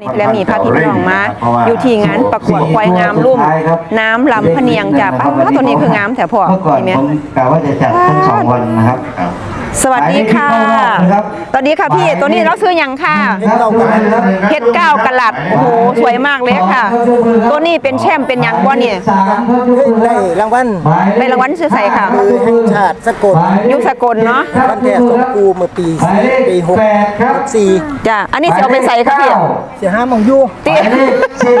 นี่แล้วมีพระพี่น้องมาอยู่ที่งานประกวดควายงามรุ่ม น้ำลำพะเนียงจ้ะป้าตัวนี้คืองามแถวพ่อเมื่อก่อนเห็นไหมผมกะว่าจะจัดทั้งสองวันนะครับ สวัสดีค่ะไปที่เข้ารอบนะครับสวัสดีค่ะพี่ ตัวนี้เราซื้อยังค่ะเพชรเก้ากะลัดโอ้โห สวยมากเลยค่ะ ตัวนี้เป็นแชมป์เป็นหยังบ่เนี่ยสามครับยกมือได้รางวัลได้รางวัลชื่อใส่ค่ะมือแห่งชาติสกลยุคสกลเนาะบ้านแท้สมกูเมื่อปีหมายเลขปีหกแปดครับสี่จ้ะ อันนี้จะเอาไปใส่ค่ะพี่เสียห้าหมองอยู่ตีหมายเลขสิบ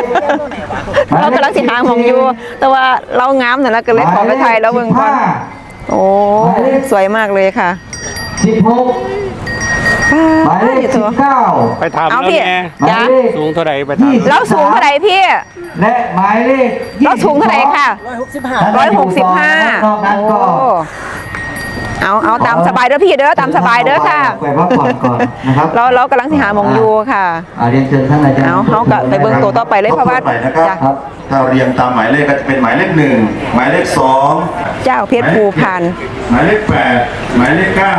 เรากำลังสิหางของอยู่แต่ว่าเรางามแต่ละก็เลยขอไปไทยแล้วเบิ่งก่อนโอ้ สวยมากเลยค่ะ สิบหกหมายเลขสิบเก้าไปถามเอาแล้วพี่ แม่หมายจ้ะเลข สูงเท่าไหร่ไปถามเราสูงเท่าไหร่พี่ และหมายเลขเราสูงเท่าไหร่ค่ะร้อยหกสิบห้าร้อยหกสิบห้านอกนั้นก็ เอาเอาตามสบายเด้อพี่เด้อตามสบายเด้อค่ะไปพักผ่อนก่อนนะครับเราเรากำลังสิหามองอยู่ค่ะอ่าเรียนเชิญท่านอาจารย์เอาเขากะไปเบิ่งตัวต่อไปเลยเพราะว่าไปนะครับจ้ะครับถ้าเรียงตามหมายเลขก็จะเป็นหมายเลขหนึ่งหมายเลขสองเจ้าเพชรภูพานหมายเลขแปดหมายเลขเก้า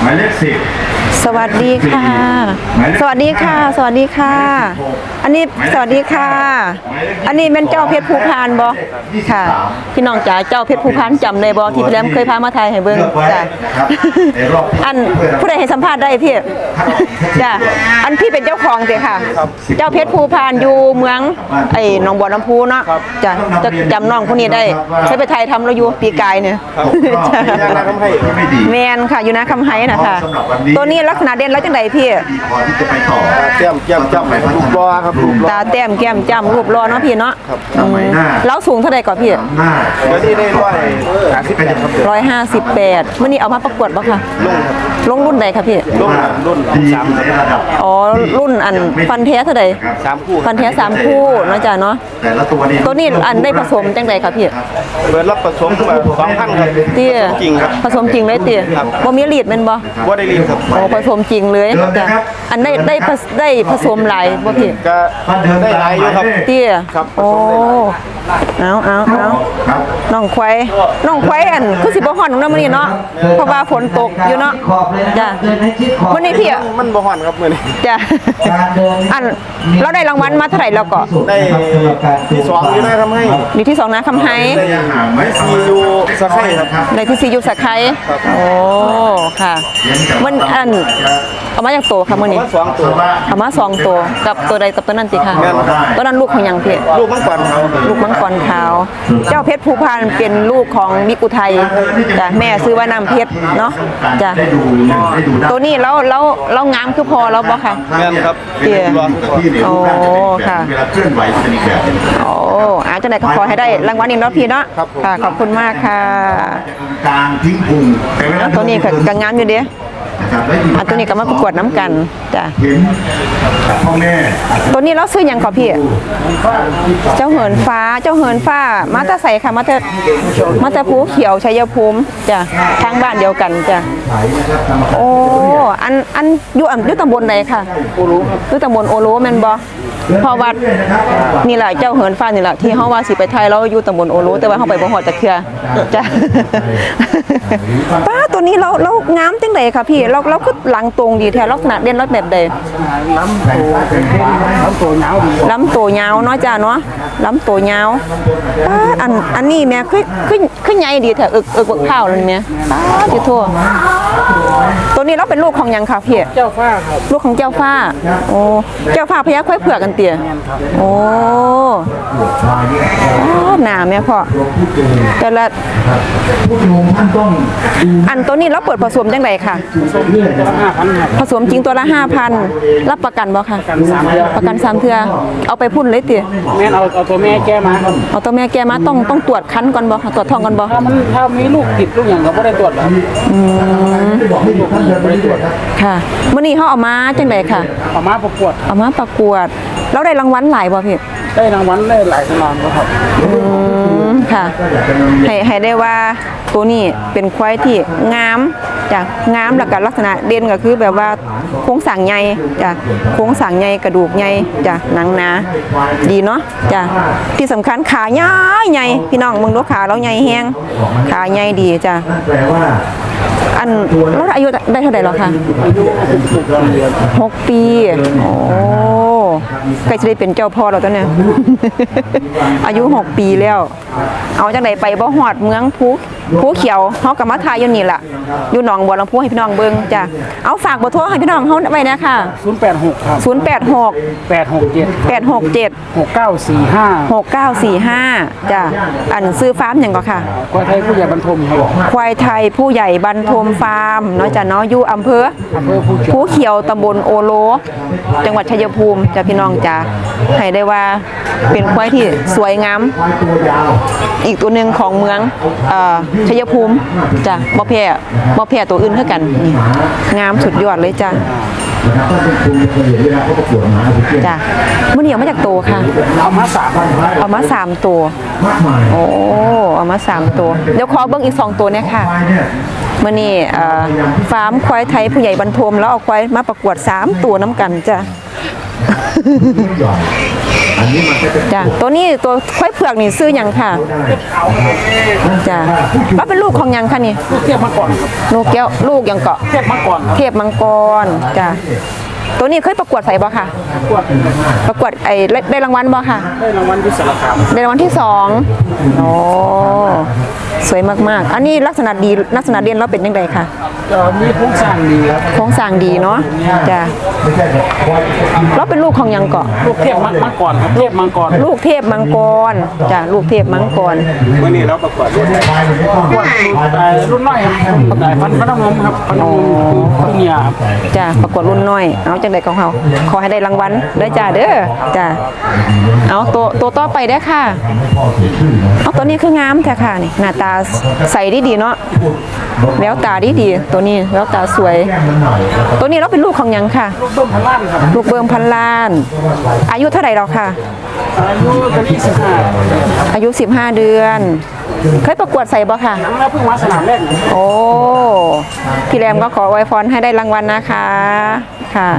หมายเลขสิบ สวัสดีค่ะ สวัสดีค่ะ สวัสดีค่ะ อันนี้สวัสดีค่ะ อันนี้เป็นเจ้าเพชรภูพานบ่ค่ะ พี่น้องจ๋าเจ้าเพชรภูพานจำได้บ่ที่พี่แรมเคยพามาถ่ายให้เบิ่งเลือกไว้จ้ะนะครับในรอบที่อันผู้ใดให้สัมภาษณ์ได้พี่จ้ะอันพี่เป็นเจ้าของเด้ค่ะ เจ้าเพชรภูพานอยู่เมืองไอ้หนองบัวลำพูเนาะจ้ะจะจำน้องคนนี้ได้ใช้ไปไทยทำเราอยู่ปีกายเนี่ยตกรอบจ้ะที่ยังนะครับที่ไม่ดีแมนค่ะอยู่นะคำไฮนะคะสำหรับวันนี้ตัวนี้ลักษณะเด่นแล้วจังไดพี่ดีพอที่จะไปต่อแก้มแก้มจ้ำรูปรอครับรูปรอตาแต้มแก้มจ้ำรูปรอเนาะพี่เนาะสมัยหน้าแล้วสูงเท่าไหร่ก่อนพี่หน้าเดี๋ยวนี้ได้ร้อยห้าสิบแปดครับร้อยห้าสิบแปดมื่อนี้เอามาประกวดบ่ค่ะลงรุ่นใดคะพี่รุ่นรุ่นดีในระดับอ๋อรุ่นอันฟันแท้เท่าใดสามคู่ฟันแท้สามคู่เนาะจ้ะเนาะแต่ละตัวนี้ตัวนี้อันได้ผสมจังใดคะพี่เปิดรับผสมแบบสองพันครับเตี้ยจริงครับผสมจริงเลยเตี้ยครับบ่มีลีดแม่นบ่ว่าได้รีบครับโอ้ผสมจริงเลยจ้ะอันได้ได้ผสได้ผสมหลายบ่พี่ก็ได้หลายอยู่ครับเตี้ยครับผโอ้สมได้หลายเอาเอาเอาครับน้องควายน้องควายอันคือสิบ่ฮ้อนนำมื้อนี้เนาะเพราะว่าฝนตกอยู่เนาะขอบเลยนะจ้ะเดินให้ชิดขอบมื้อนี้พี่อะมันบ่ฮ้อนครับมื้อนี้จ้ะการเดินอันเราได้รางวัลมาเท่าไหร่แล้วก็ได้ที่สองอยู่นะครับให้มีที่สองนะคำไฮระยะห่างไหมซียูสะไคร่ครับได้ที่ซียูสักไคโอ้ค่ะมันอันเอามาจากตัวค่ะมื้อนี้ว่าสองตัวเอามาสองตัวกับตัวใดกับตัวนั้นติค่ะแม่นตัวนั้นลูกของหยังพี่ลูกมังกรเขาลูกมังกรขาว เจ้าเพชรภูพานเป็นลูกของมิกอุทัยจ้ะแม่ซื้อว่าน้ำเพชรเนาะจ้ะได้ดูหนึ่งได้ดูด้านตัวนี้แล้วแล้วแล้วงามคือพอแล้วบ่ค่ะแม่นครับเตี้ยอยู่กับที่เนี่ยรูปร่างจะเป็นอีกแบบค่ะเวลาเคลื่อนไหวจะเป็นอีกแบบหนึ่งโอ้อาจังไดก็ขอให้ได้รางวัลนี้เนาะพี่เนาะค่ะขอบคุณมากค่ะกลางทิ้งพุงแต่เวลาตัวนี้ก็ก็งามอยู่เด้ นะครับได้ดูอันตัวนี้ก็มาประกวดน้ำกันจ้ะเห็นพ่อแม่ตัวนี้เราซื้อหยังขอพี่ เจ้าเหินฟ้าเจ้าเหินฟ้า มาแตาใสค่ะมาแต่มาแต่ภูเขียวชัยภูมิจ้ะทางบ้านเดียวกันจ้ะโอ้อันอันอยู่อันอยู่ตำบลไหนค่ะโอรุอยู่ตำบลโอรุแม่นบ่เพราะว่านี่แหละเจ้าเหินฟ้านี่แหละที่เฮาว่าสิไปไทยเราอยู่ตำบลโอรุแต่ว่าเฮาไปบ่ฮอดจักเทื่อจ้ะป้าตัวนี้เราเรางามจังไดค่ะพี่เราเราคือหลังตรงดีแท้ลักษณะเด่นรถแบบใดลำตัวยาวเนาะจ้าเนาะลำตัวยาวป้าอันอันนี้แม่คือคือคือใหญ่ดีแท้อึกอึกบักข้าวเลยแม่ป้าดสิโทษ ตัวนี้เราเป็นลูกของหยังค่ะพี่เจ้าฟ้าครับ ลูกของเจ้าฟ้า โอ้ เจ้าฟ้าพญาค่อยเผือกกันเตี่ยโอ้ป้าดหนาแม่พ่อแต่ละผู้ชมท่านต้องดูอันตัวนี้เราเปิดผสมจังไดค่ะเรื่อยนะครับห้าพันครับผสมจริงตัวละ5,000รับประกันบ่ค่ะ ประกันสามเดือนประกันสามเทื่อเอาไปพุ่นเลยเตี่ยแม่นเอาเอาตัวแม่แก้มาครับเอาตัวแม่แกมาต้องต้องตรวจคันก่อนบ่ค่ะตรวจท้องก่อนบ่ถ้ามันถ้ามีลูกติดลูกอย่างก็ไม่ได้ตรวจหรอกไม่บอกให้อยู่ท่านเดินไปเรื่อยๆครับค่ะมื้อนี้เฮาเอามาจังไดค่ะเอามาประกวดเอามาประกวด แล้วได้รางวัลหลายบ่พี่ได้รางวัลได้หลายสนามครับ อืม ค่ะให้ให้ได้ว่าตัวนี้เป็นควายที่งามจ้ะงามแล้วก็ลักษณะเด่นก็คือแบบว่าโครงสร้างใหญ่จ้ะโครงสร้างใหญ่กระดูกใหญ่จ้ะหนังหนาดีเนาะจ้ะที่สำคัญขาใหญ่ใหญ่พี่น้องมึงดูขาเราใหญ่แฮงขาใหญ่ดีจ้ะนั่นแปลว่าอันแล้วอายุได้เท่าไหร่หรอคะหกปีโอ้ ใกล้จะได้เป็นเจ้าพ่อแล้วตอนเนี้ยอายุ 6 ปีแล้ว เอาจากไหนไปบ่หอดเมืองภู ภูเขียวเฮาก็มาทายอยู่นี่ล่ะอยู่หนองบัวลำพูให้พี่น้องเบิ่งจ้ะเอาฝากเบอร์โทรให้พี่น้องเฮาไว้นะค่ะ086ครับ086 867 867 6945 6945จ้ะอันซื้อฟาร์มหยังก็ค่ะกวยไทยผู้ใหญ่บรรทมครับควายไทยผู้ใหญ่บรรทมฟาร์มเนาะจ้ะเนาะอยู่อำเภออำเภอภูเขียวภูเขียวตำบลโอโล จังหวัดชัยภูมิจ้ะพี่น้องจ้ะให้ได้ว่าเป็นควายที่สวยงามอีกตัวหนึ่งของเมืองเอ่อชัยภูมิจ้ะบ่แพ้บ่แพ้ตัวอื่นเท่ากันนี่งามสุดยอดเลยจ้ะนะครับถ้าเป็นคุณเคยเห็นเวลาเขาประกวดหมาสุดเก่งจ้ะมื้อนี้เอามาจากตัวค่ะ เอามาสามพันเอามาสามตัวมากมายโอ้เอามาสามตัว เดี๋ยวขอเบิ่งอีกสองตัวเนี่ยค่ะควายเนี่ยมื่อนี้เอ่อฟาร์มควายไทยผู้ใหญ่บรรทมแล้วเอาควายมาประกวด3ตัวน้ำกันจ้ะ หย่อนอันนี้มันก็จะจ้ะตัวนี้ตัวควายเผือกนี่ซื้อหยังค่ะจ้ะว่าเป็นลูกของหยังคะนี่ลูกเทียบมาก่อนครับลูกแก้วลูกหยังเกาะเทียบมาก่อนครับเทพมังกรจ้ะ ตัวนี้เคยประกวดใส่บ่ค่ะ ประกวดประกวดไอ้ได้ได้รางวัลบ่ค่ะ ได้รางวัลที่สารคามได้รางวัลที่สองโอ้สวยมากๆ อันนี้ลักษณะดีลักษณะเด่นเราเป็นยังไงคะก็มีโครงสร้างดีครับโครงสร้างดีเนาะจ้ะไม่ใช่แบบควายจะกินเราเป็นลูกของหยังเกาะลูกเทียบมามาก่อนครับเทียบมังกรลูกเทพมังกรจ้ะลูกเทพมังกรเมื่อนี้เราประกวดรุ่นควายมันไม่ต้องประกวดเอ่อรุ่นน้อยครับได้พันพระนมครับพระนมคุณยาครับจ้ะประกวดรุ่นน้อยเอาจังไดของเขาขอให้ได้รางวัลเด้อจ้าเด้อจ้ะเอาตัวตัวต่อไปได้อค่ะพ่อเสียชื่อนะเอาตัวนี้คืองามแท้ค่ะนี่หน้าตาใสดีดีๆเนาะแววตาดีดีๆตัวนี้แววตาสวยแก้มมันหน่อยนะครับตัวนี้เราเป็นลูกของหยังค่ะลูกต้มพนล้านครับลูกเบิ่มพันล้าน อายุเท่าไหร่เราค่ะ อายุตอนนี้สิบห้าอายุ15เดือน เคยประกวดใส่บ่ค่ะ ครั้งแรกเพิ่งมาสนามแรกโอ้ พี่แรมก็ขอไวยพรให้ได้รางวัลนะคะ ค่ะ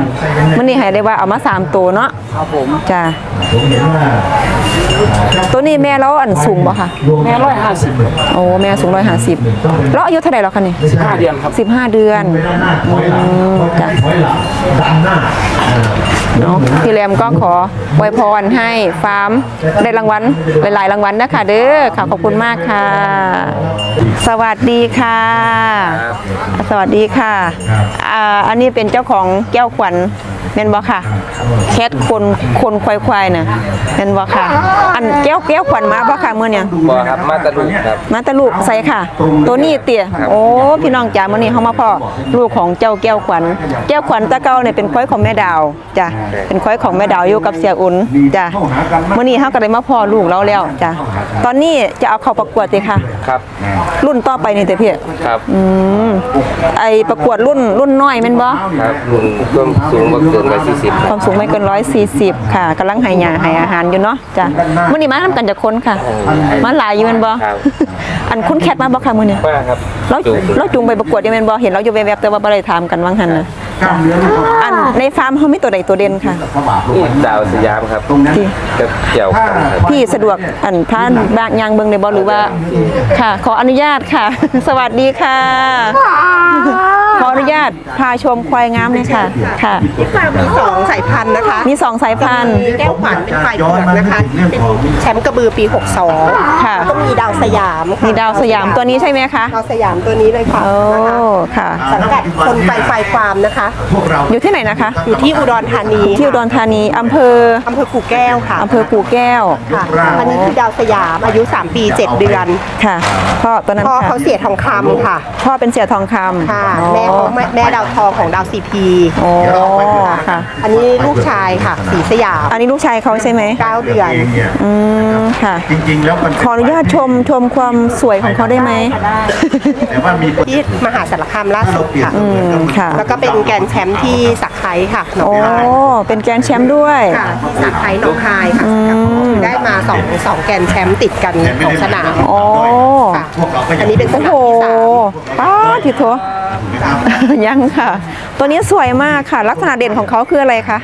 มื่อนี้ให้ได้ว่าเอามาสามตัวเนาะ ครับผม จ้ะผมเห็นว่า ตัวนี้แม่เราอันสูงบ่ค่ะ แม่ร้อยห้าสิบโอ้แม่สูงร้อยห้าสิบแล้วอายุเท่าไหร่แล้วคะนี่สิบห้าเดือนครับสิบห้าเดือนด้านหน้าถอยหลังถอยหลังดันหน้าอ่าเนาะพี่แรมก็ขอไวยพรให้ฟาร์มได้รางวัลหลายๆรางวัลนะคะเด้อค่ะขอบคุณมากค่ะ สวัสดีค่ะ สวัสดีค่ะอ่าอันนี้เป็นเจ้าของแก้วขวัญแม่นบ่ค่ะแคทคนคนควายควายๆน่ะแม่นบ่ค่ะอันแก้วแก้วขวัญมาบ่ค่ะมื้อเนี่ยบอครับมาตะลุกครับ มาแตลูกใส่ค่ะ ตัวนี้เตี่ยโอ้พี่น้องจ๋ามื้อนี้เฮามาพ่อลูกของเจ้าแก้วขวัญแก้วขวัญตะเก้าเนี่ยเป็นควายของแม่ดาวจ้ะเป็นควายของแม่ดาวอยู่กับเสียอุ่นจ้ะมื้อนี้เฮาก็ได้มาพ่อลูกเราแล้วจ้ะตอนนี้จะเอาเข้าประกวดติค่ะครับ รุ่นต่อไปนี่เตพี่ครับอืมไอประกวดรุ่นรุ่นน้อยแม่นบ่ครับรุ่นเพิ่มสูงกว่าเกินไปสี่สิบความสูงไม่เกิน140ค่ะกำลังให้ยาให้อาหารอยู่เนาะจ้ะมื้อนี้มาทำกันจากคนค่ะ มาหลายอยู่แม่นบ่ครับอันคุณแคทมาบ่ค่ะมื้อนี้มากครับเราจูงเราจูงไปประกวดยังแม่นบ่เห็นเราอยู่แวบๆแต่ว่าบ่ได้ถามกันว่างหั่นน่ะกล้ามเนื้อมันก็อันในฟาร์มเฮามีตัวใดตัวเด่นค่ะสะบัดลงนี่ไปดาวสยามครับตรงนั้นที่กับเกี่ยวกันครับพี่สะดวกอันพานบางยางเบิ่งได้บ่หรือว่า ค่ะ ขออนุญาตค่ะ สวัสดีค่ะขออนุ ญาตพาชมควายงามเลยค่ะค่ะ ที่ฟาร์มมีสองสายพันธุ์นะคะมีสองสายพันธุ์มีแก้วขวัญเป็นควายเผือกนะคะเป็นแชมป์กระบือปี 62 ค่ะ ก็มีดาวสยามค่ะมีดาวสยามตัวนี้ใช่ไหมคะดาวสยามตัวนี้เลยค่ะโอ้นะคะค่ะ สังกัดคนไฟไฟฟาร์มนะคะพวกเราอยู่ที่ไหนนะคะอยู่ที่อุดรธานีที่อุดรธานีอำเภออำเภอกู่แก้วค่ะอำเภอกู่แก้วค่ะอันนี้คือดาวสยามอายุ 3 ปี 7 เดือนค่ะพ่อตัวนั้นพ่อค่ะเขาเสียทองคำค่ะ พ่อเป็นเสียทองคำค่ะอ๋อแม่เขาแม่แม่ดาวทองของดาวซีพีโอ้ค่ะ อันนี้ลูกชายค่ะสีสยามอันนี้ลูกชายเขาใช่ไหม9เดือนเองเนี่ยอืมค่ะ จริงๆแล้วมันขออนุญาตชมชมความสวยของเขาได้ไหมแต่ว่ามีคนที่มหาสารคามล่าถ้าเราสุดเปลี่ยนค่ะอืมค่ะ แล้วก็เป็นแกรนด์แชมป์ที่สักไคร้ค่ะหนองโอ้คายเป็นแกรนด์แชมป์ด้วย ค่ะที่สักไคร้หนองคายค่ะได้มาสองสองแกรนด์แชมป์ติดกันของสนามโอ้ ค่ะพวกเราก็ยัอังนนี้เป็นสโอ้นาโหมที่สาม ป้าทิโถ ยังค่ะ ตัวนี้สวยมากค่ะ ลักษณะเด่นของเขาคืออะไรคะ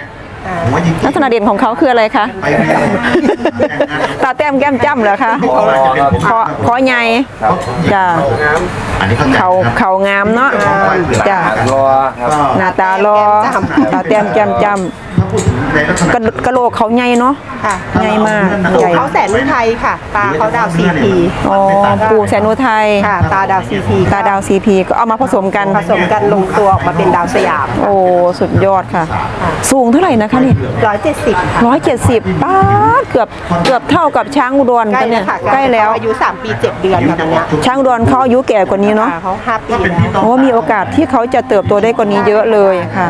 หัวยิงลักษณะเด่นของเขาคืออะไรคะไปไม่ได้ตาแต้มแก้มจ้ำเหรอคะอ๋อครับคอคอใหญ่จ้ะอันนี้เขาเขาเขางามเนาะจ้ะรอครับ หน้าตารอตาแต้มแก้มจ้ ถ้าในลักษณะกระกระโหลกเขาใหญ่เนาะค่ะใหญ่มากปู่ใหญ่เขาแสนฤทัยค่ะ ตาเขาดาวซีพีอ๋อปู่แสนอุทัยค่ะ ตาดาวซีพีตาดาวซีพีก็เอามาผสมกันผสมกันลงตัวออกมาเป็นดาวสยามโอ้สุดยอดค่ะ สูงเท่าไหร่นะคะนี่ร้อยเจ็ดสิบค่ะร้อยเจ็ดสิบป้าดเกือบเกือบเท่ากับช้างอุดรใกล้กันแล้เนี่วยค่ะใกล้แล้วอายุ3ปี7เดือนค่ะตอนเนี้ยช้างอุดรเขาอายุแก่กว่านี้เนาะค่ะเขา5ปีแล้วโอ้มีโอกาสที่เขาจะเติบโตได้กว่านี้เยอะเลยค่ะ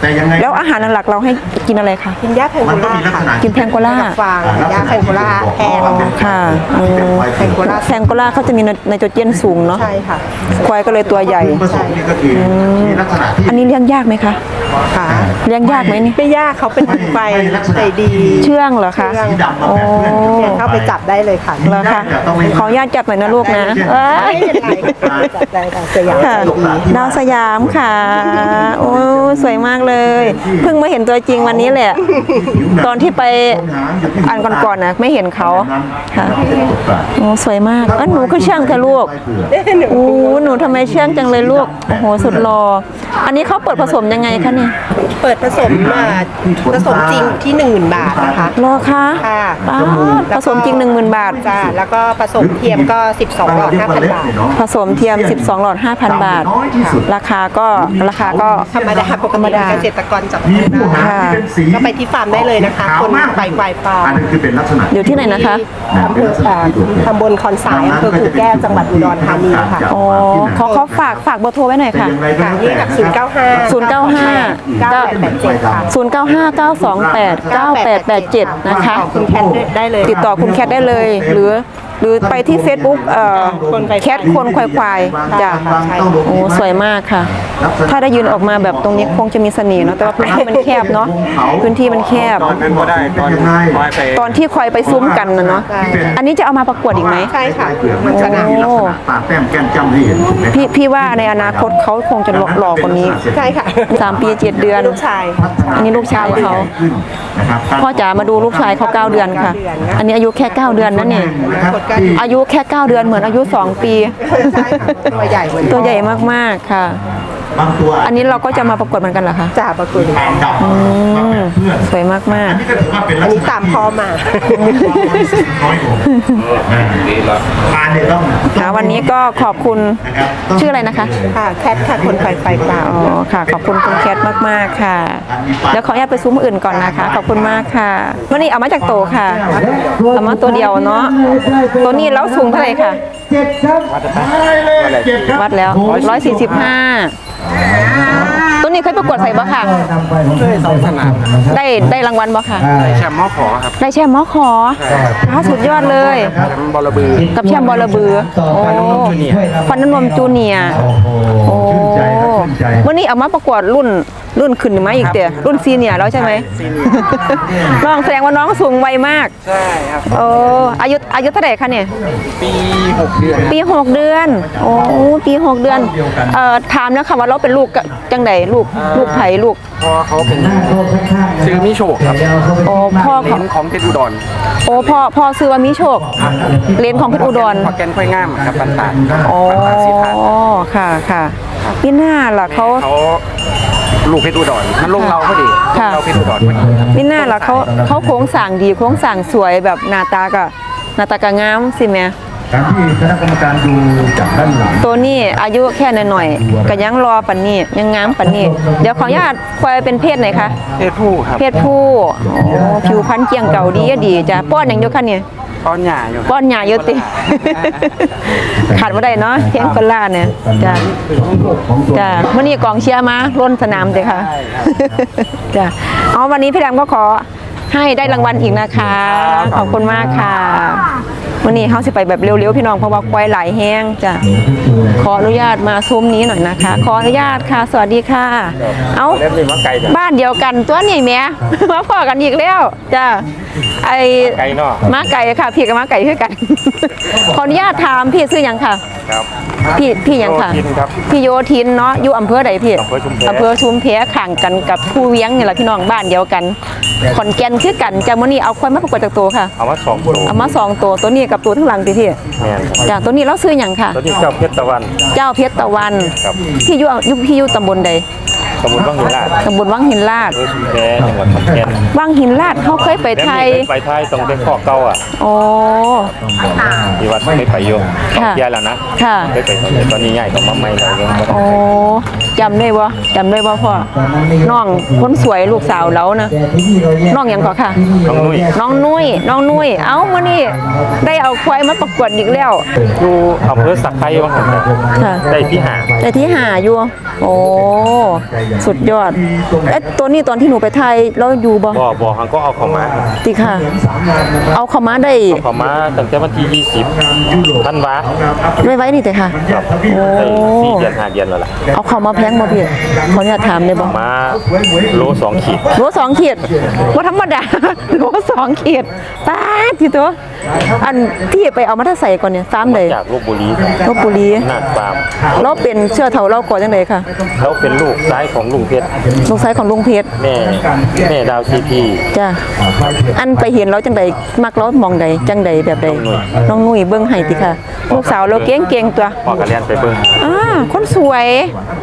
แต่ยังไงแล้วอาหารหลักเราให้กินอะไรคะ กินหญ้าแพงมัโกนก็ล่ามีลักค่ะษณะกินแพงโกล่า กับฟางหญ้าแพงโกล่าแห้งค่ะอืม แพงโกล่าแซงโกล่าเขาจะมีไนโตรเจนสูงเนาะใช่ค่ะ ควายก็เลยตัวใหญ่ ผสมนี่ก็คือมีลักษณะที่อันนี้เลี้ยงยากไหมคะ ค่ะ เลี้ยงยากไหมนี่ ไม่ยากเขาเป็นไฟใจดี เชื่องเหรอคะ สีดำมาโอ้แปดเพื่อนเนี่ยเข้าไปจับได้เลยค่ะเหรอคะขออนุญาตจับหน่อยนะลูกนะเอ้ย ไม่เป็นไรจับได้ดาวสยามค่ะดาวสยามค่ะ โอ้ สวยมากเลยเพิ่งมาเห็นตัวจริงวันนี้แหละ ตอนที่ไปอ่านก่อนๆนะไม่เห็นเขาค่ะโอ้สวยมากเอ้ยหนูก็เชื่องเธอะลูกโอ้หนูทำไมเชื่องจังเลยลูกโอ้โหสุดรอ อันนี้เขาเปิดผสมยังไงคะเนี่ยเปิดผสมมาผสมจริงที่1 0,000บาทนะคะรอคะค่ะป้าดผสมจริง1 0,000บาทจ้าแล้วก็ผสมเทียมก็12หลอด5,000บาทผสมเทียม12หลอด5,000บาทน้อยที่สุดราคาก็ราคาก็ธรรมดาปกธรรมติดาเกษตรกรจับมีต้องผู้หาได้ที่เป็นสีก็ไปที่ฟาร์มได้เลยนะคะขาวคนมากไปควายฟาร์มอันนั้นคือเป็นลักษณะอยู่ที่ไหนนะคะอำเภออ่าตำบลคอนสายอำเภอกู่แก้วจังหวัดอุดรธานีค่ะอ๋อเขาเขาฝากฝากเบอร์โทรไว้หน่อยแต่ค่ะอย่างไรก็ค่ะแล้วนี่แต่แบบ095 9887ค่ะ0952892887 นะคะขอบคุณแคทได้เลย ติดต่อคุณแคทได้เลยหรือ หรือไปที่ Facebook เอ่อคนควายแคทคนควายควายจ้ะใช่โอ้สวยมากค่ะ ถ้าได้ยืนออกมาแบบตรงนี้คงจะมีเสน่ห์เนาะแต่ว่าพื้นที่มันแคบเนาะพื้นที่มันแคบ ตอนนั้นก็ได้ตอนยังไงตอนที่ควายไปซุ้มกันนะเนาะอันนี้จะเอามาประกวดอีกไหมใช่ค่ะเปลือกมันจะมีลักษณะตาแต้มแก้มจ้ำที่เห็นถูกไหมพี่พี่ว่าในอนาคตเขาคงจะหล่อหล่อกว่านี้ใช่ค่ะสามปีเจ็ดเดือนลูกชาย อันนี้ลูกชายเขาขึ้นนะครับพ่อจ๋ามาดูลูกชายเขาเก้าเดือนค่ะ อันนี้อายุแค่เก้าเดือนนั่นเองนะครับที่อายุแค่เก้าเดือนเหมือนอายุสองปีใช่ค่ะตัวใหญ่เหมือนตัวใหญ่มากๆค่ะ บางตัวอันนี้เราก็จะมาประกวดเหมือนกันเหรอคะจ่าประกุลทางดำมาเป็นเพื่อนสวยมากอันนี้ก็ถือว่าเป็นอัลันกษนี้ณะตามพ่อมา น้อยกว่าอ่าดีแล้วทานเนี่ยต้องๆค่ะวันนี้ก็ขอบคุณนะครับต้องชื่ออะไรนะคะ ค่ะแคทค่ะคนไฟไฟเปล่าอ๋อค่ะ ขอบคุณคุณแคทมากๆค่ะเดี๋ยวขออนุญาตไปซุ้มอื่นก่อนนะคะ ขอบคุณมากค่ะวันนี้เอามาจากโตค่ะเอามาตัวเดียวเนาะตัวนี้แล้วสูงเท่าไหร่ค่ะเจ็ดครับเจ็ดครับวัดแล้ว145ตัวนี้เคยประกวดใส่บ่ค่ะ ได้ได้รางวัลบ่ค่ะแชมป์มอขอครับ ได้แชมป์มอขออ้าวสุดยอดเลยแชมป์บอลบือ กับแชมป์บอลระบือ โอ้ฟันน้ำนมจูเนียร์โอ้โหชื่นใจครับชื่นใจ วันนี้เอามาประกวดรุ่นรุ่นขึ้นมาอีกเตะรุ่นซีเนียร์แล้วใช่ไหมน้องแสดงว่าน้องสูงวัยมาก ใช่ครับโอ้อายุอายุเท่าไหร่คะเนี่ย ปีหกเดือน ปีหกเดือน โอ้ปีหกเดือน เอ่อถามนะคะว่าเราเป็นลูกกะจังไดลูกลูกไผ่ลูกพอเขาเป็นซื้อมิโชคครับโอ้พ่อเลของนของเพชรอุดรโอ้พ่อพ่อซื้อว่ามีโชคเลนของเพชรอุดรพอแกนค่อยง่ามครับปันตาดอ๋อปันตาดสีทานค่ะ ค่ะพี่หน้าล่ะเขาเขาลูกเพชรอุดรมันลงเราพอดีค่ะเราเพชรอุดรพอดีครับพี่หน้าล่ะเขาเขาโค้งสั่งดีโค้งสั่งสวยแบบหน้าตากะหน้าตากะงามสิแม่ การที่คณะกรรมการดูจากด้านหลังตัวนี้อายุแค่หน่อยๆก็ยังรอปันนี้ยังงามปันนี้เดี๋ยวขออนุญาตควายเป็นเพศไหนคะเพศผู้ครับเพศผู้โอ้ผิวพรรณเกรียงเก่าดีอะดีจ้ะป้อนอย่างเดียวกันเนี่ยก้อนหญ้าอยู่ครับป้อนหยาเยอะติขาดไม่ได้เนาะเทงกอล่าเนี่ยจ้ะของตัวจ้ะวันนี้กองเชียร์มาล้นสนามเลยค่ะจ้ะเอาวันนี้พี่แรมก็ขอให้ได้รางวัลอีกนะคะ ขอบคุณมากค่ะวันนี้เขาสิไปแบบเร็วๆพี่น้องเพราะว่าควายหลายแห้งจ้ะขออนุญาตมาซุ้มนี้หน่อยนะคะ ขออนุญาตค่ะ สวัสดีค่ะ เอาเล่นเลยมาไกลจ้ะบ้านเดียวกันตัวนี่แหม่ มาพอกันอีกแล้วจ้ะไอไกลเนาะมาไก่ค่ะ พี่กับมาไก่คือกัน ขออนุญาตถามพี่ซื้อหยังค่ะ ครับ พี่พี่หยังค่ะ โยธินครับ พี่โยทินเนาะอยู่อำเภอใดพี่อำเภอชุมแพ อำเภอชุมแพข่างกันกับผู้เวียงนี่แหละพี่น้องบ้านเดียวกันขอนแก่นคือกันจ้ะมื้อนี้เอาควายมาประกวดจากตัวค่ะ เอามาสองตัวเอามาสองตัวตัวนี้กับตัวทั้างหลังพี่พี่แม่นครับจ้ะตัวนี้เราซื้อหยังค่ะ ตัวนี้เจ้าเพชรตะวันเจ้าเพชรตะวันครับพี่อยู่อยู่พี่อยู่ตำบลใดสมุนบ้างหินลาดตำบลวังหินลาดอำเภอชุมแพจังหวัดขอนแก่นวังหินลาดเขาเคยไปแล้วไทมียไปไทยตรงเป็นข้อเก่าอะโอ้ที่วัดไม่ไปโยมค่ะ เที่ยวแล้วนะค่ะเคยไปตอนนี้ตอนนี้ใหญ่ต้องมาใหม่แล้วยังบ่ได้โอ้ จำได้บ่จำได้บ่พ่อน้องคนสวยลูกสาวเรานะน้องหยังก่อค่ะ น้องนุ้ยน้องนุ้ยน้องนุ้ยเอ้ามื้อนี้ได้เอาควายมาประกวดอีกแล้วอยู่อำเภอสักไคบ้างครับค่ะได้ที่หาแต่ที่หาอยู่โอ้สุดยอดเอ๊ะตัวนี้ตอนที่หนูไปไทยแล้วอยู่บ่บ่บ่หังก็เอาเข้ามาติค่ะ เอาเข้ามาได้เอาเข้ามาตั้งแต่วันที่20ธันวาไว้ไว้นี่แต่ค่ะครับโอ้ได้สี่เดือนห้าเดือนแล้วล่ะเอาเข้ามาแพงบ่พี่ขออนุญาตถามได้บ่มาโลสองขีดโลสองขีดว่าธรรมดาโลสองขีดป้าดทีตัวอันที่ไปเอามาถ้าใส่ก่อนเนี่ยฟาร์มใดจากลบบุรีลบบุรีนาดฟาร์มเราเป็นเชื้อเถาเราก่อนจังไดค่ะแล้วเป็นลูกซ้ายของลุงเพชรลูกชายของลุงเพชรแม่แม่ดาวซีพีจ้ะอันไปเห็นเราจังใดมักเรามองใดจังใดแบบใดน้องนุ่ยเบิ่งให้ติค่ะ ลูกสาวเราเก่งๆตัวพ่อกันเรียนไปเบิ่งอ่าคนสวย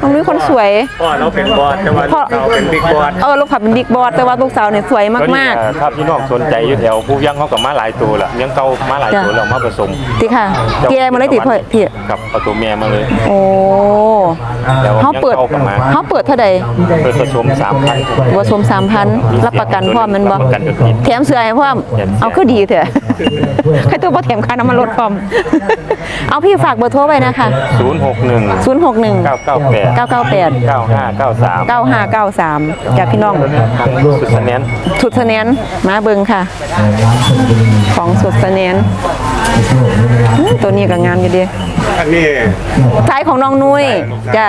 น้องนุ่ยคนสวย พ่อเราเป็นบอสแต่ว่าพ่อเราเป็นบิ๊กบอสเออลูกขับเป็นบิ๊กบอสแต่ว่าลูกสาวเนี่ยสวยมากถ้าพี่น้องสนใจอยู่แถวผู้ยังเขากับมาหลายตัวละยังเก่ามาหลายตัวแล้วมาผสมๆติค่ะเกียมาเลยติพ่อพี่กับเอาตัวแม่มาเลย โอ้แต่ว่าเขายังเปิดเก่ากับมาเขาเปิดเท่าใดเปิดผสม3,000วัวสม3,000รับประกันพร้อมแมันบ่รับประกันแบบนี้แถมเสื้อให้พร้อมแถมเสื้อเอาคือดีเถอะใครตัวบ่แถมค่าน้ำมันรถพร้อมเอาพี่ฝากเบอร์โทรไว้นะคะ061 061 998 998 9593 9593จากพี่น้องสุดสะแนนสุดสะแนนมาเบิงค่ะ ของสุดสะแนนอืมตัวนี้ก็งามอยู่ดีอันนี้ท้ายของน้องนุ้ยจ้ะ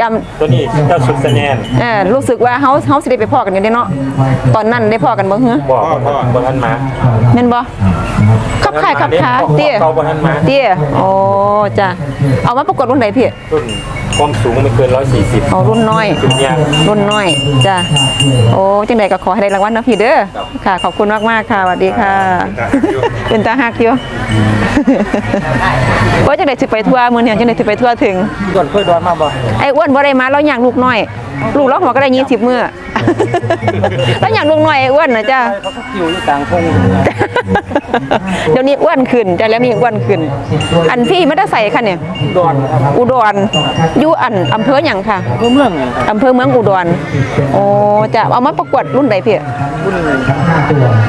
จตัวนี้เจ้าสุดสะแนนำเออรู้สึกว่าเฮาเฮาสิได้ไปพ่อกันอยู่เด้เนาะตอนนั้นได้พ่อกันบ่เหรอบอกว่าบ่ทันมาแม่นบ่ขับขายขับขาเตี้ยเขาบ่ทันมาเตี้ยโอ้จ้ะเอามาประกวดรุ่นไหนพี่รุ่น ความสูงไม่เกิน140เอารุ่นน้อย จุดยาง รุ่นน้อยจ้ะโอ้จังใดก็ขอให้ได้รางวัลนะพี่เด้อค่ะ ขอบคุณมากๆค่ะสวัสดีค่ะ เป็นตาฮักอยู่ว่าจังใดสิไปทั่วมื้อนี้จังใดสิไปทั่วถึงก่อนเคยดอนมาบ่ไอ้อ้วนบ่ได้มาแล้วอย่างลูกน้อย ลูกเราหัวก็ได้20มื้อแล้วอย่างลูกน้อยไอ้อ้วนนะจ้ะเขาก็คิวอยู่กลางพงเดี๋ยวนี้อ้วนขึ้นจ้ะแล้วนี่อ้วนขึ้น อันพี่ไม่ได้ใส่ค่ะเนี่ยดอนครับอุดรอยู่อันอำเภอหยังค่ะเมืองอำเภอเมืองอุดรโอ้จะเอามาประกวดรุ่นใดพี่รุ่น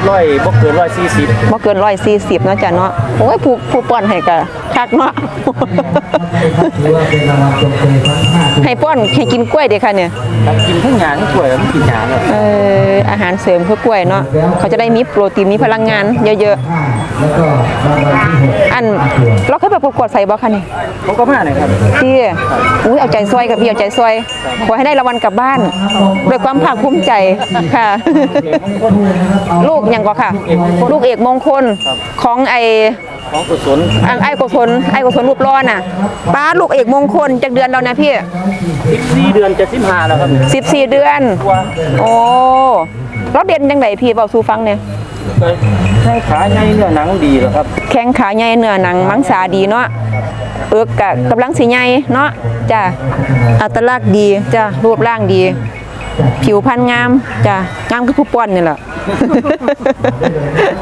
ร้อยบ่เกิน140บ่เกิน140เนาะจ้ะเนาะโอ้ยผู้ผู้ป้อนให้ก็คักเนาะให้ป้อนให้กินกล้วยเด้อค่ะเนี่ยกินทั้งหยาทั้งกล้วยมันกินหยาเลยเอออาหารเสริมเพื่อกล้วยเนาะเขาจะได้มีโปรตีนมีพลังงานเยอะๆอันเราเคยไปประกวดใส่บ่คะนี่เขาก็มาเลยครับพี่อุ้ยเอาใจซอยกับพี่เอาใจซอย ขอให้ได้รางวัลกลับบ้านด้วยความภาคภูมิใจค่ะ ลูกหยังก็ค่ะ ลูกเอกมงคลของไอ ของกุศลอันไอ้กุศลไอ้กุศลรูปร้อนน่ะป้าลูกเอกมงคลจากเดือนเรานะพี่14เดือนจะ15แล้วครับ14เดือน โอ้แล้วเด่นยังไงพี่เบาสู่ฟังเนี่ยให้ขาใหญ่เนื้อหนังดีแล้วครับ แข้งขาใหญ่เนื้อหนังมังสาดีเนาะเอิกกะกำลังสีใหญ่เนาะจ้ะอัตลักษณ์ดีจ้ะรูปร่างดี ผิวพรรณงามจ้ะงามคือผู้ป้อนนี่แหละ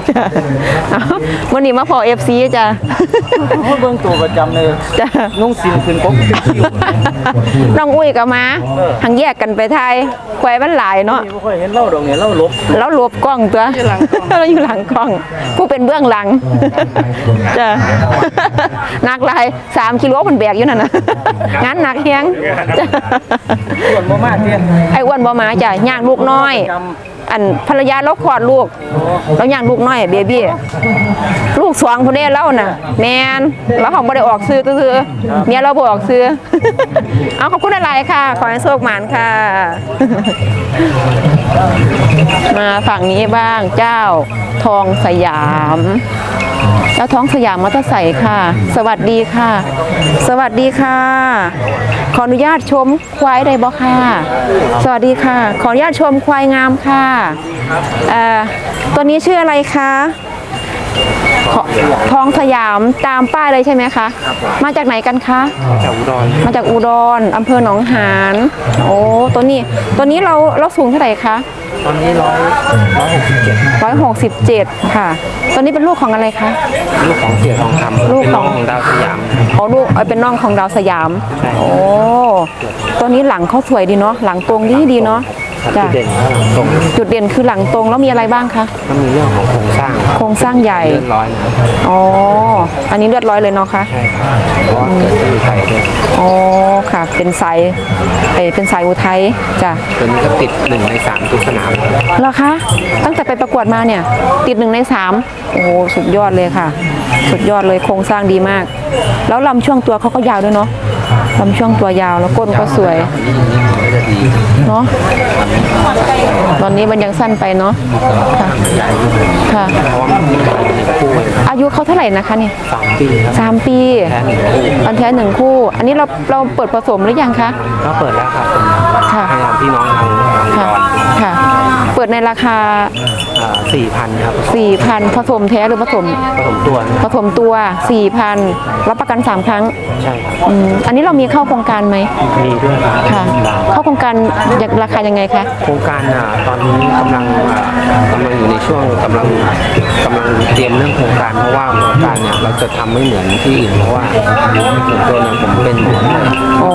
จ้ะเอาวันนี้มาพอเอฟซีจ้ะเบิ่งตัวประจำเลยจ้ะ นุ่งสินขึ้นปกขึ้นคิวน้องอุ้ยกับมาหังแยกกันไปไทยควายมันหลายเนาะบ่ค่อยเห็นเล่าดอกเนี่ยเล่าลบแล้วหลบกล้องตัวเราอยู่หลังกล้อง ผู้เป็นเบื้องหลังจ้ะหนักหลายสามกิโลมันแบกอยู่นั่นนะงานหนักเฮียงจ้ะส่วนบ่มากเด้ไอ้อ้วนบ่มาจ้ะย่างลูกน้อย อันภรรยาเราคลอดลูกเราย่างลูกน้อยเบบี้ลูกสวงคนนี้เล่าน่ะ แมนเราของบ่ได้ออกซื้อซื่อเมียเราบ่ออกซื้อเอาขอบคุณอะไรค่ะ ขอให้โชคหมานค่ะ มาฝั่งนี้บ้างเจ้าทองสยาม เจ้าท้องสยามมอเตอร์ไซค์ค่ะ สวัสดีค่ะ สวัสดีค่ะ ขออนุญาตชมควายได้บ่ค่ะ สวัสดีค่ะ ขออนุญาตชมควายงามค่ะเอ่อตัวนี้ชื่ออะไรคะ ขอทองสยามตามป้ายเลยใช่ไหมคะ มาจากไหนกันคะจากอุดรมาจากอุดรอำเภอหนองหานโอ้ตัวนี้ตัวนี้เราเราสูงเท่าไหร่คะตอนนี้ร้อยร้อยหกสิบเจ็ดร้อยหกสิบเจ็ดค่ะตัวนี้เป็นลูกของอะไรคะลูกของเสียทองคำลูกเป็นขน้อองงของดาวสยามอ๋อลูกเอ้ยเป็นน้องของดาวสยามใช่โอ้ตัวนี้หลังเขาสวยดีเนาะหลังตรงดีดีเนาะ จุจ้ะดเด่นก็ตรงจุดเด่นคือหลังตรงแล้วมีอะไรบ้างคะ ก็มีเรื่องของโครงสร้างโครงสร้างใหญ่ เลื่อนร้อยนะครับอ๋อ อันนี้เลือดร้อยเลยเนาะคะ ใช่ครับเพราะว่าเกิดขึ้นไทยด้วยอ๋อ ค่ะ เป็นสายเอยเป็นสายอุทัยจ้ะตัวนี้ก็ติดหนึ่งในสามทุกสนามเหรอคะ ตั้งแต่ไปประกวดมาเนี่ย ติดหนึ่งในสามโอ้โหสุดยอดเลยค่ะ สุดยอดเลยโครงสร้างดีมาก แล้วลำช่วงตัวเขาก็ยาวด้วยเนาะ ลำช่วงตัวยาวแล้วก้นก็สวย เนาะตอนนี้มันยังสั้นไปเนาะค่ะค่ะเพราะว่ามันมีหนึ่งคู่เลยครับอายุเขาเท่าไหร่นะคะเนี่ยสามปีครับสามปีแพ้หนึ่งคู่อันแท้หนึ่งคู่ อันนี้เราเราเปิดผสมหรือยังคะก็เปิดแล้วครับค่ะให้ทางพี่น้องทางทางอุค่ะดรค่ะ เปิดในราคา สี่พันครับ 4,000 ผสมแท้หรือผสม ผสมตัวนะผสมตัว 4,000 รับประกัน 3 ครั้งใช่ครับอืมอันนี้เรามีเข้าโครงการไหมมีด้วยครับค่ะ เข้าโครงการอยากราคายังไงคะ โครงการอะตอนนี้กำลังอะกำลังอยู่ในช่วงกำลังกำลังเตรียมเรื่องโครงการเพราะว่าโครงการเนี่ยเราจะทำไม่เหมือนที่อื่นเพราะว่าส่วนตัวเนี่ยผมเป็นหมอเลยอ๋อ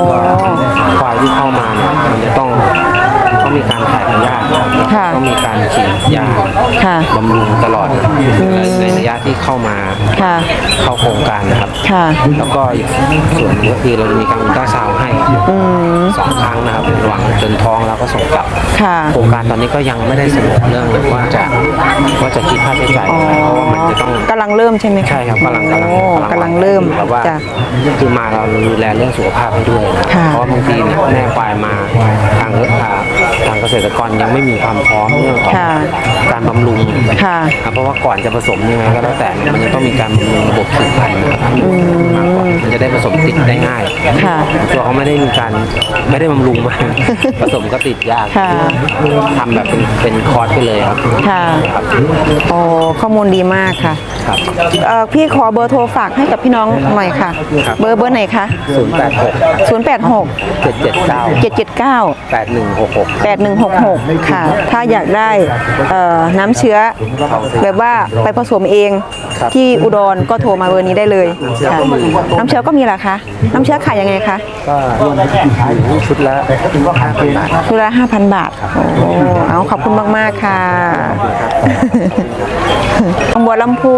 ควายที่เข้ามาเนี่ยมันจะต้อง ต้องมีการถ่ายพยาธิค่ะต้องมีการฉีดยาค่ะบำรุงตลอดในระยะที่เข้ามาค่ะเข้าโครงการนะครับค่ะแล้วก็อีกส่วนหนึงก็คือเราจะมีการอุลตราซาวด์ให้สองครั้งนะครับหวังจนท้องแล้วก็ส่งกลับค่ะโครงการตอนนี้ก็ยังไม่ได้สรุปเรื่องว่าจะว่าจะคิดค่าใช้จ่ายยังไงเพราะว่ามันจะต้องกำลังเริ่มใช่ไหมคะใช่ครับกำลังกำลังโอ้กำลังเริ่มแบบว่าจ้ะคือมาเราดูแลเรื่องสุขภาพให้ด้วยนะค่ะเพราะว่าบางทีเนี่ยแม่ควายมาทางอ่า ทางเกษตรกรยังไม่มีความพร้อมเรื่องของค่ะการบำรุงค่ะครับเพราะว่าก่อนจะผสมยังไงก็แล้วแต่เนี่ยมันจะต้องมีการบำรุงระบบสืบพันธุ์นะครับมากกว่ามันจะได้ผสมติดได้ง่ายค่ะตัวเขาไม่ได้มีการไม่ได้บำรุงมา ผสมก็ติดยากค่ะ ทำแบบเป็นเป็นคอร์สไปเลยครับค่ะครับโอ้ข้อมูลดีมากค่ะครับ เอ่อพี่ขอเบอร์โทรฝากให้กับพี่น้องหน่อยค่ะ ครับ เบอร์เบอร์ไหนคะศูนย์แปดหก086เจ็ดเจ็ดเก้า779แปดหนึ่งหกหก8166 ค่ะ ถ้าอยากได้เอ่อน้ำเชื้อแบบว่าไปผสมเองครับที่อุดรก็โทรมาเบอร์นี้ได้เลยค่ะน้ำเชื้อก็มีเหรอคะน้ำเชื้อขายยังไงคะก็รวมอยู่ชุดละห้าพันบาทชุดละ5,000 บาทโอ้เอาขอบคุณมากๆค่ะบัวลำพู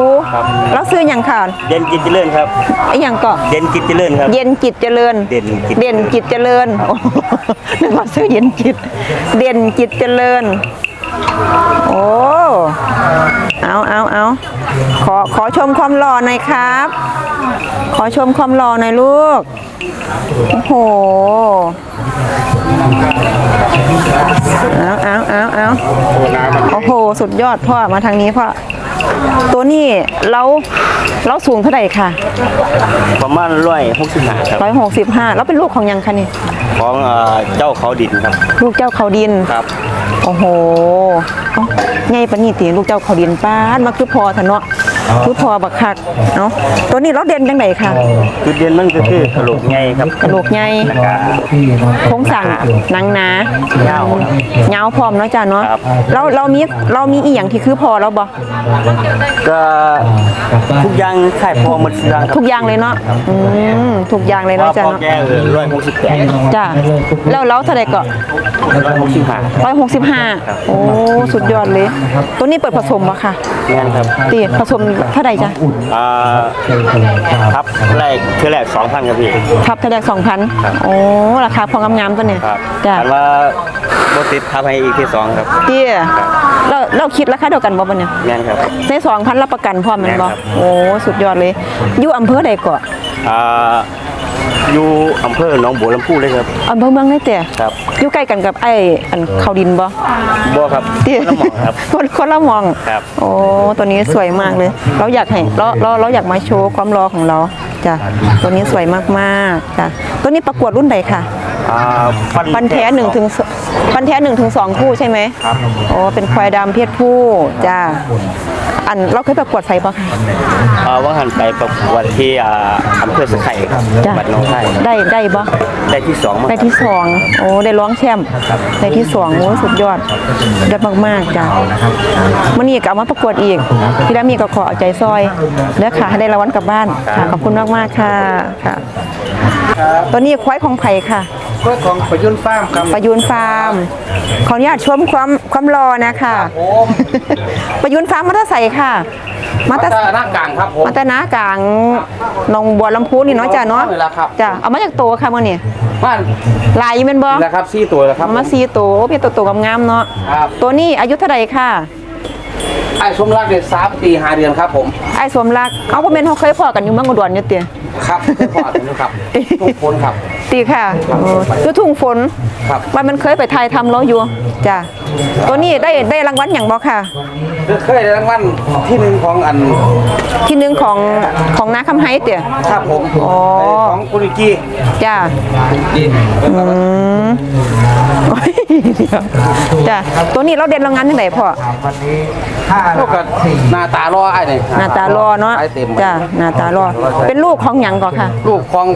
แล้วซื้ออย่างค่ะเด่นกิจเจริญครับไอ้อย่างเกาะเด่นกิจเจริญครับ เย็นจิตเจริญ เด่นจิตเด่นจิตเจริญโอ้โหนึกว่าซื้อเย็นจิตเด่นจิตเจริญ โอ้ เอาเอาเอาขอขอชมความหล่อหน่อยครับ ขอชมความหล่อหน่อยลูก โอ้โห เอาเอาเอาเอาโอ้โห สุดยอดพ่อ มาทางนี้พ่อ ตัวนี้เราเราสูงเท่าไหร่ค่ะ ประมาณร้อยหกสิบห้าครับร้อยหกสิบห้าแล้วเป็นลูกของยังคะนี่ของเอ่อเจ้าเขาดินครับ ลูกเจ้าเขาดินครับ โอ้โหเอ้าไงปะนี่ตีลูกเจ้าเขาดินป้านมาคือพอเถอะเนาะ คือพอบักคักเนาะตัวนี้เราเด่นจังไดค่ะจุดเด่นมันก็คือกระโหลกไงครับกระโหลกใหญ่แล้วก็โครงสั่งหนังหนาเงาเงาพร้อมเนาะจ้าเนาะครับเราเรามีเรามีอีหยังที่คือพอแล้วบ่ก็ทุกอย่างขายพอหมดทุกอย่างครับทุกอย่างเลยเนาะอืมทุกอย่างเลยว่าเนาะจ้าพอเนาะแก้ร้อยหกสิบแปดจ้าแล้วเราเท่าไหร่ก็ร้อยหกสิบห้าร้อยหกสิบห้าโอ้สุดยอดเลย ตัวนี้เปิดผสมปะค่ะงานครับตีผสมเท่าไหร่จ้ะอ่าครับแรกคือแรกสองพันครับพี่ทับเท่าไหร่สองพันโอ้ราคาพองงามๆตัวเนี่ยครับจ้ะอันว่าโบติดทับให้อีกที่สองครับเตี้ยเราเราคิดราคาเดียวกันบ่ปะเนี่ยงานครับ ในสองพันรับประกันพร้อมแมันบ่แม่นครับ โอ้สุดยอดเลยอยู่อำเภอใดก่อนอ่า อยู่อำเภอหนองบัวลำพูเลยครับอำเภอเมืองได้แต่ครับอยู่ใกล้กันกับไอ้อันเขาดินบ่บัวครับเตี้ยน้ำหมองครับคนคนละหมองครับโอ้ตัวนี้สวยมากเลย เราอยากให้เราเราเราอยากมาโชว์ความรอของเราจ้ะตัวนี้สวยมากๆจ้ะตัวนี้ประกวดรุ่นใดค่ะ อ่าฟันฟันแท้หนึ่งถึงสฟันแท้หนึ่งถึงสองคู่ใช่ไหมครับโอ้เป็นควายดำเพศผู้จ้าอันเราเคยประกวดไฟปะคะอ่าว่าหันไปประกวดที่อ่าอำเภอสะไข่ครับจ้าบัดหน้องไทยได้ได้ปะได้ที่สองมาได้ที่สองโอ้ได้ร้องแชมป์ได้ที่สองโอ้สุดยอดยอดมากๆจ้ามื่อนี้ก็เอามาประกวดอีกพี่แล้วมีก็ขอเอาใจซอยเด้อค่ะให้ได้รางวัลกลับบ้านค่ะขอบคุณมากๆค่ะค่ะ ตัวนี้ควายของไผ่ค่ะก็ของประยุนฟาร์มครับประยูนฟาร์ม ขออนุญาตชมความความรอนะคะประยูนฟาร์มมาตาใส่ค่ะมาตาหน้ากลางครับผมมาตานากลางหนองบัวลำพูนี่เนาะจ้ะเนาะนี่แหละครับจ้ะเอามาจากตัวค่ะมื่อนี้บ้านลายอยู่เป็นบ่นี่แหละครับซี่ตัวแล้วครับเอามาสีตัวโอ้เป็นตัวตัวงามๆเนาะครับตัวนี้อายุเท่าไหร่ค่ะ ไอ้สมรักเนี่ยสามปีห้าเดือนครับผม ไอ้สมรัก เอาพ่อเมนเขาเคยพอกันอยู่เมืองอุดรอยู่เตี้ยครับเคยพอกันนะครับทุกคนครับ ตีค่ะเอออยู่ทุ่งฝนครับว่ามันเคยไปไทยทำเราอยู่จ้ะตัวนี้ได้ได้รางวัลอย่างบ่ค่ะ เคยได้รางวัลที่หนึ่งของอันที่หนึ่งของของนาคำไฮเตี่ย ครับผมอ๋อไของกุริกีจ้าอืมโอ้ยเดี๋ยวจ้าตัวนี้เราเด่นโรงงานที่ไหนพ่อวันนี้ห้าพวกกับหน้าตารอไอ้นี่หน้าตารอเนาะไอ้เต็มจ้าหน้าตารอเป็นลูกของหยังก่อนค่ะ ลูกของ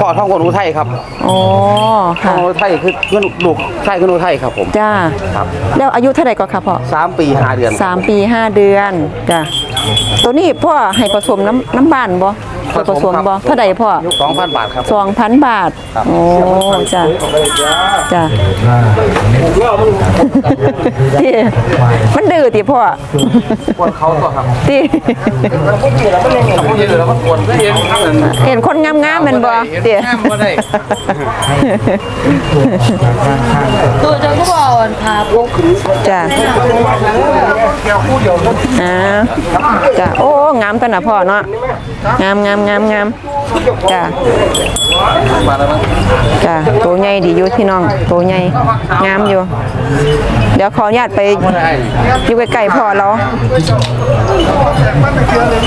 พ่อท่องคนอุทัยครับอ๋อท่อค่ะงอุทัยคือเพื่อนลูกใช่ขึ้นอุทัยครับผมจ้าครับแล้วอายุเท่าไหร่ก่อนค่ะพ่อสามปีห้าเดือนสามปีห้าเดือนจ้าตัวนี้พ่อให้ผสมน้ำน้ำบ้านบ่ให้ ผสมบ่เท่าไหร่พ่อสองพันบาทครับสองพันบาทโอ้จ้าจ้าที่มันดื้อติพ่อคนเขาตัวครับที่เขาเห็นแล้วก็ปวดไม่เห็นทั้งนั้นเห็นคนงามๆแมันบ่เตี๋ยงามบ่ได้ตัวเจ้าก็บอกอ่อนครับจ้ะอ่าจ้ะโอ้งามตัวน่ะพ่อเนาะงามงามงามงามจ้ะจ้ะตัวใหญ่ดีอยู่พี่น้องตัวใหญ่งามอยู่ เดี๋ยวขออนุญาตไปอยู่ใกล้ๆพ่อเรา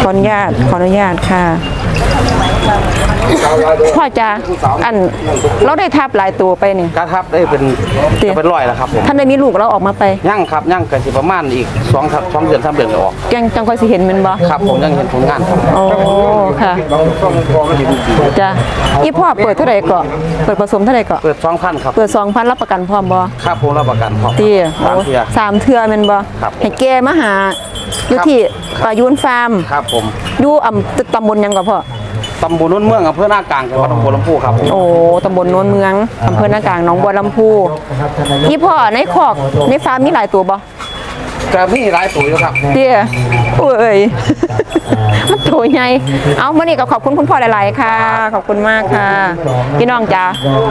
ขออนุญาตขออนุญาตค่ะ พ่อจ้าอันเราได้ทับหลายตัวไปนี่การทับได้เป็นเตี๋ยจะเป็นร้อยแล้วครับผมท่านได้มีลูกเราออกมาไปย่างครับย่างกันสิประมาณอีกสองครับสองเดือนสามเดือนจะออกยังจังค่อยสิเห็นแมันบ่ครับผมยังเห็นผลงานครับโอ้ค่ะจ้ะอีพ่อเปิดเท่าไหร่ก่อนเปิดผสมเท่าไหร่ก่อนเปิดสองพันครับเปิด2,000รับประกันพร้อมบ่ครับผมรับประกันครับตีสามเทือสามเทื่อแม่นบ่ครับให้แกมาหาอยู่ครับที่ปายูนฟาร์มครับผมอยู่อำตำบลหยังก่อนพ่อ ตำบลโนนเมืองอำเภอหน้ากลางจังหวัดหนองบัวลำพูครับผมโอ้ตำบลโนนเมืองอำเภอหน้ากลางหนองบัวลำพูอีพ่อในคอกในฟาร์มมีหลายตัวบ่ก็มีหลายตัวอยู่ครับ เตี้ยโอ้ย มันตัวใหญ่เอามื่อนี้ก็ขอบคุณคุณพ่อหลาย ๆ ค่ะ ขอบคุณมากค่ะ พี่น้องจ้า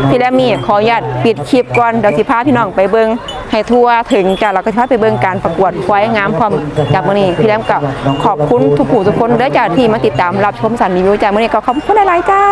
พี่แลมมี่ขออนุญาตปิดคลิปก่อนเดี๋ยวสิพาพี่น้องไปเบิง ให้ทั่วถึงจ้าเราก็จะพาไปเบิงการประกวดควายงามพร้อมจากมื่อนี้พี่แลมก็ขอบคุณทุกผู้ทุกคนเด้อจ้าที่มาติดตามรับชมสันรีวิวจ้ามื่อนี้ก็ขอบคุณหลายๆจ้า